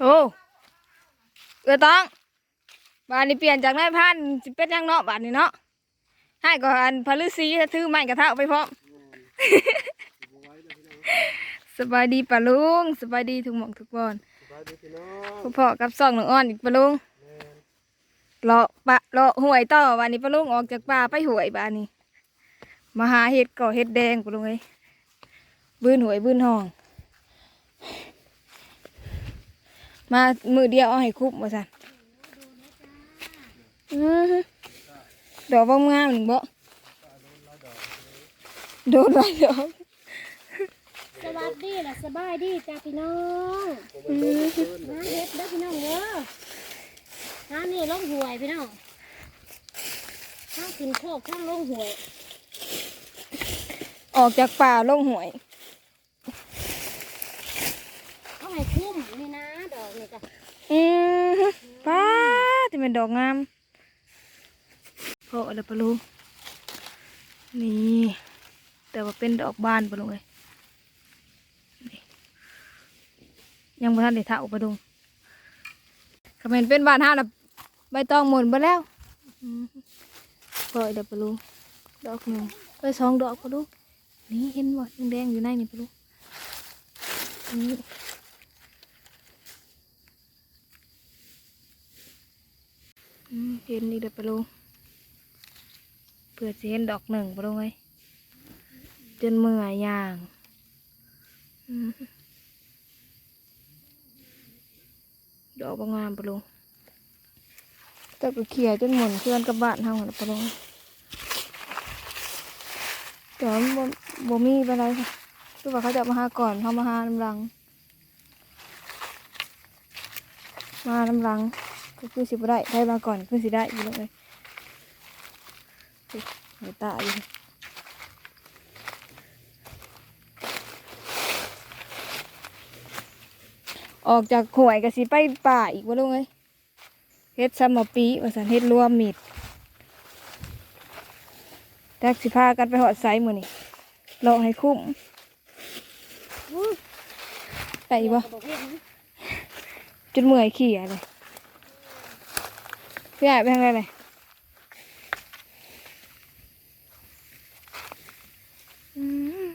โอ้เอือต้องบานนี้เปลี่ยนจากนายพันสิเป็นยังเนาะบานนี้เนาะให้ก่อนพลือซีถือไม้กระทะไปพร้อมสบายดีปะลุงสบายดีทุกหม่องทุกบอนสบายดีพี่น้องพ่อพ่อกับซ่องน้องอ้อนอีกปะลุงแม่นเลาะปะเลาะหวยต่อวันนี้ปะลุงออกจากป่าไปหวยบานนี้มาหาเห็ดก่อเห็ดแดงปะลุงเอ้ยบื้นหวยบื้นห้อง มามือเดียวเอาให้คุบมาสั่นอื้อหือดอกบ้งามหนึ่งบ่โดนไรดอกสวัสดีล่ะสบายดีจ้าพี่น้องผมมันโดนเพิ่นหาเฮ็ดเด้อพี่น้องเด้อหานี่ลงหวยพี่น้องข้างกินโคกข้างลงหวย ออกจากป่าลงหวย เอาให้คุ้มนี่นะดอกนี่จ้ะ อืมฮึป้าจะ เป็นดอกงามพอแล้วปะลุงนี่แต่ว่าเป็นดอกบานปะลุงเลยยังบ่ทันได้เท่าปะลุงคอมเมนเป็นบานห้าแล้วใบตองหมุนไปแล้วอืมพอแล้วปะลุงดอกหนึ่งไปสองดอกปะลุงนี่เห็นบ่แดงอยู่ในนี่ปะลุงนี่ อืม เห็นนี่เด้อปะลุงเพื่อจะเห็นดอกหนึ่งปะลุงเอ้จนเมื่อยย่างดอกบางงามปะลุงแต่ก็เขี่ยจนหมุนเคลื่อนกับบ้านเฮาน่ะปะลุงแต่ว่าบ่บ่มีไปไรค่ะคือว่าเขาจะมาหาก่อนเขามาหาลำลัง มาลำลัง ก็คือสิบได้ได้มาก่อนคือสิได้อยู่เลยอุ๊ยหัวตาอยู่ออกจากหวยก็สิไปป่าอีกว่าลุงเอ้ยเฮ็ดซัมมอปีว่าสันเฮ็ดรวมมิดแท็กสิพากันไปหอดไซมือนี่รอให้คุ้มอุ๊ยไปบ่บอกเฮ็ดนะจนเมื่อยขี่อะไร พี่ใหญ่ไปทางไหนเลยอืม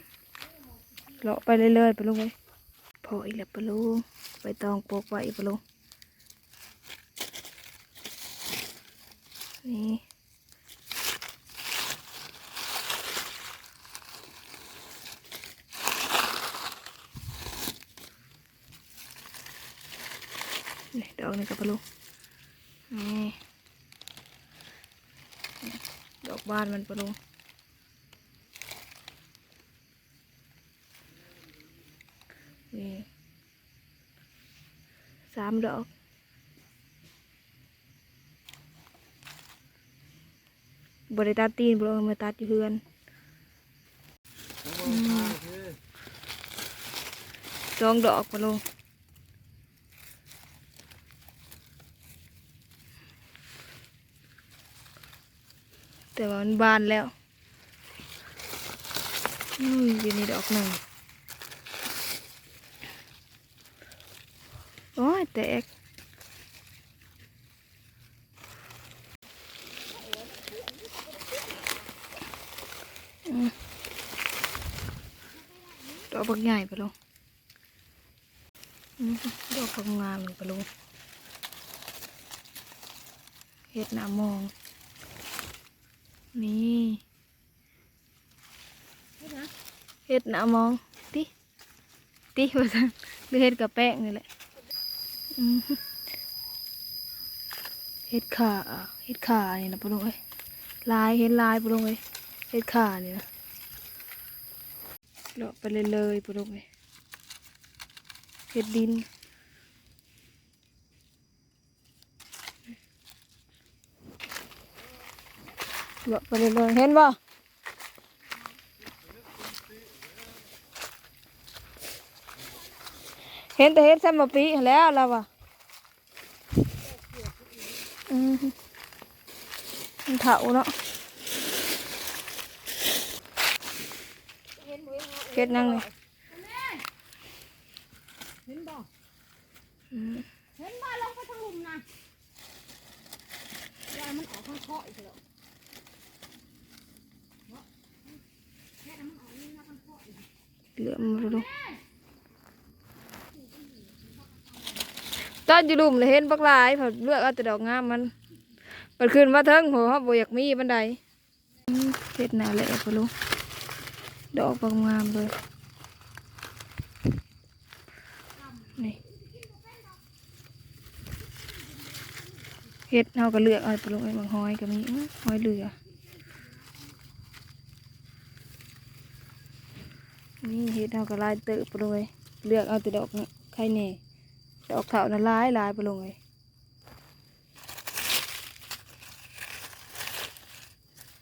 เลาะไปเรื่อยๆไปลุงไปพออีกแล้วไปลุงไปตองโปกไว้อีกไปลุงนี่นี่ดอกนี่กับไปลุงนี่ อกบานมันไปลุงนี่สามดอก บริตัดตีนบริมาตัดอยู่เพื่อนผมว่าโอเคสองดอกพะลงแต่ว่ามัน บานแล้วอุ้ยอยู่นี่ดอกหนึ่งโอ้ยแตกอืมดอกบักใหญ่ไปลงดอกทองงามเลยปลงเห็ดหนามอง นี่เห็ดหนามองติติว่าซั่นหรือเห็ดกับแป้งนี่แหละเห็ดขาเห็ดขานี่นะปะลุงเอ้ยลายเห็ดลายปะลุงเอ้ยเห็ดขานี่นะเลาะไปเลยเลยๆปะลุงเอ้ยเห็ดดิน เลาะไปเรื่อยเห็นบ่เห็นแต่เห็ดซ้ำมาปีแล้วเราอะอืมมันเถาเนาะเห็ดนั่งเลยเห็นบ่อืมนะยายมันออกข้างเคออีกแล้วแค่นั้นมันออกนี่นะข้างคออีก เหลือมมาดูตอนอยู่ลุมเลยเห็นบักหลายเผาเลือกเอาแต่ดอกงามมันมันขึ้นมาเทิงหัวเขาบอยากมีบันไดเห็ดหนาแหละปะลูกดอกบางงามเลยนี่เห็ดเขาก็เลือกเอาปลูกไอ้บางหอยก็มีหอยเหลือ นี่เห็ดเขาก็ลายเติบปลูกเอ้ยเลือกเอาแต่ดอกไข่เน่ดอกเถาน่ะลายลายปลูกเอ้ย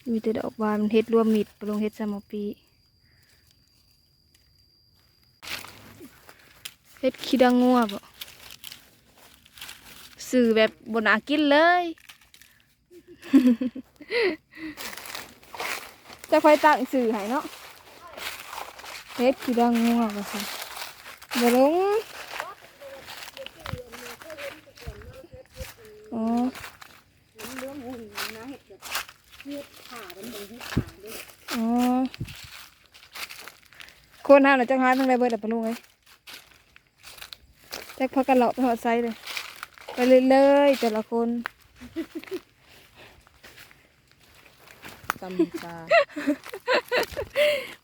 มีแต่ดอกบานเฮ็ดรวมมิดปลงเฮ็ดสามปีเฮ็ดขี้ดังงัวบ่สื่อแบบบนอากินเลยจะคอยตั้งสื่อให้เนาะ ฮ็ดขี้ดังงัวบ่สิบ่ลงอ๋อน้ำเรื่องหุ่นนะเห็ดแบบเห็ดขาเป็นเหมือนเห็ดขาด้วยอ๋อคนห้ามน่ะจังหาทั้งไรเบิดอะปะลุงเอ้ยแจ็คพักกันเลาะไปหอดไซเลย ไปเรื่อยๆแต่ละคนตำตา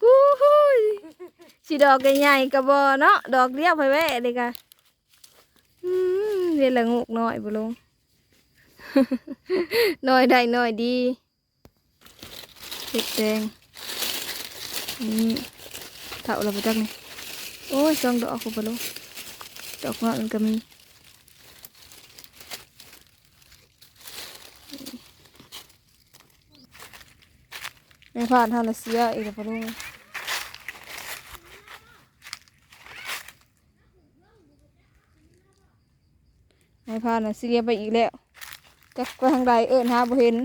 อู้หูย สีดอกใหญ่ๆกระบอเนาะดอกเดียวไปแวะเลยกะอืมเรียนละงูกน้อยปะลุงน้อยได้น้อยดีเห็ดแดงนี่เท่าเราไปจักนี่โอ้ยสองดอกคุณปะลุงดอกเงาะมันก็มีในผ่านทางรัสเซียอีกแล้วปลุง ในผ่าดนรัสเซียไปอีกแล้วจักไปทางใดเอิญหาบ่เห็น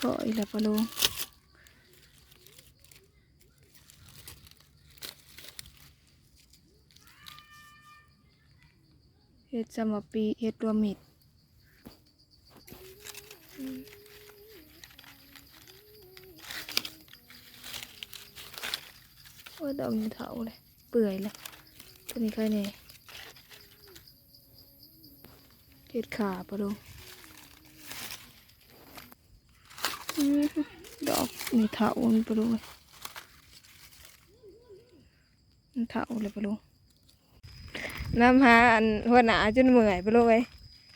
ขออีกแล้วปะลุงเฮ็ดสมปีเฮ็ดรวมมิด โอ้ยดอกนี้เถาเลย เปื่อยเลยตัวนี้ใครเนี่ยเฮ็ดขาปะลุงอื้อหือดอกนี่เถามันปะลุงเอ้ยมันเถาเลยปะลุงน้ำหาอันหัวหนาจนเมื่อยไปเลย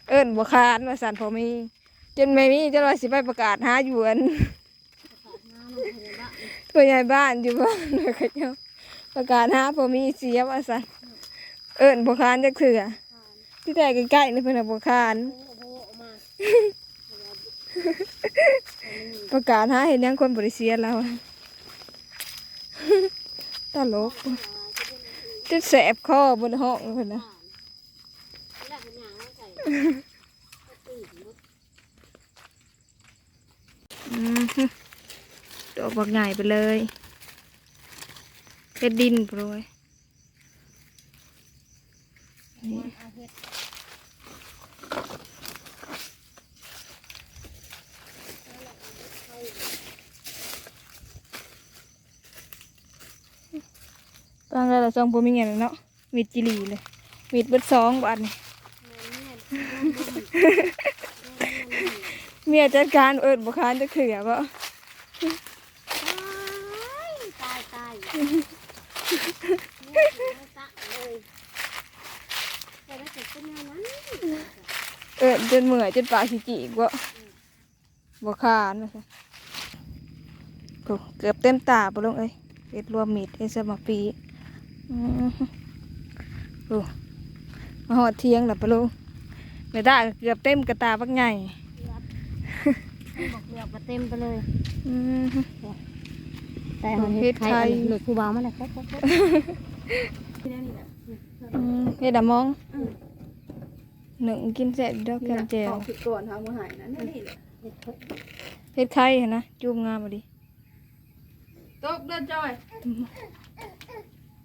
เอิ้นบวคานมาสั่นพอมี จนไม่มีจนว่าสิไปประกาศหาอยู่อัน ขาดน้ำมันเห็นบ้าตัวใหญ่บ้านอยู่บ้านเลยเขาเจ้าประกาศหาพอมีเสียว่าสั่นเอิ้นบวคานจะเถื่อที่แต่ใกล้ๆนี่เพิ่นน่ะบวคานประกาศหาเห็นยังคนบริเสียแล้วตลกจะแสบคอบนห้องเพิ่นนะแล้วเป็นอย่างนั้นใส่ตื่นรถอืม ดอกบักใหญ่ไปเลยเฮ็ดดินโปรยนี่เอาเห็ดตอนแรกเราจองปูมีเงินเนาะมีดจิหลีเลยมีดเบิดสองบาทนี่แม่เนี่ยเมียจัดการเอิดบุคานจะเขือบ่ ตายตายตะ เลยแต่ถ้าเกิดเป็นอย่างนั้นเอิดจนเมื่อยจนปากสิจิกบ่บุคานว่าซั่นโถ่เกือบเต็มตาบ่ลงเอ้ยเฮ็ดรวมมีดเฮ็ดสมปีอือฮึโอ้มาหอดเที่ยงแล้วปะลุงไม่ได้เกือบเต็มกระตาบักใหญ่บอกเลือกมาเต็มไปเลย อือฮึแต่เห็ดไทยหลุดคูบามันนะครับอืมเฮ็ดอะมองหนึ่งกินเสร็จดอกแกงแจวผิดก่อนทางมือหายนะนี่แหละเฮ็ดไข่หั่นนะจุ่มงามบ่ดิตกเด้อจอย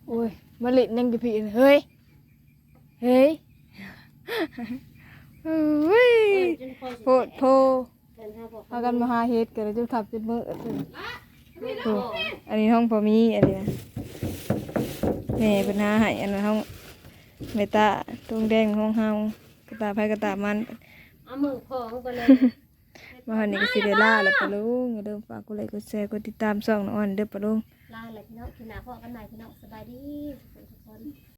โอ้ยมาเล่นยังกับพี่น่ะเฮ้ย เฮ้ยเฮ้ยจนคอสิโพดโพเดินหาพ่อพากันมาหาเฮ็ดกันแล้วจะทับจนมือ เอิดเลยพ่ออันนี้ห้องพอมีอันนี้นะแม่เป็นหาให้อันนั้นห้องเมตาตรงแดงห้องเฮากระตาไผกระตามันเอามือพองไปเลยมาวันนี้ก็สิได้ล่าแล้วปะลุงอย่าลืมฝากกดไลค์กดแชร์กดติดตามช่องน้องอ่อนเด้อปะลุงลาเลยพี่น้องพี่นาพ่อกันใหม่พี่น้องสบายดีทุกคน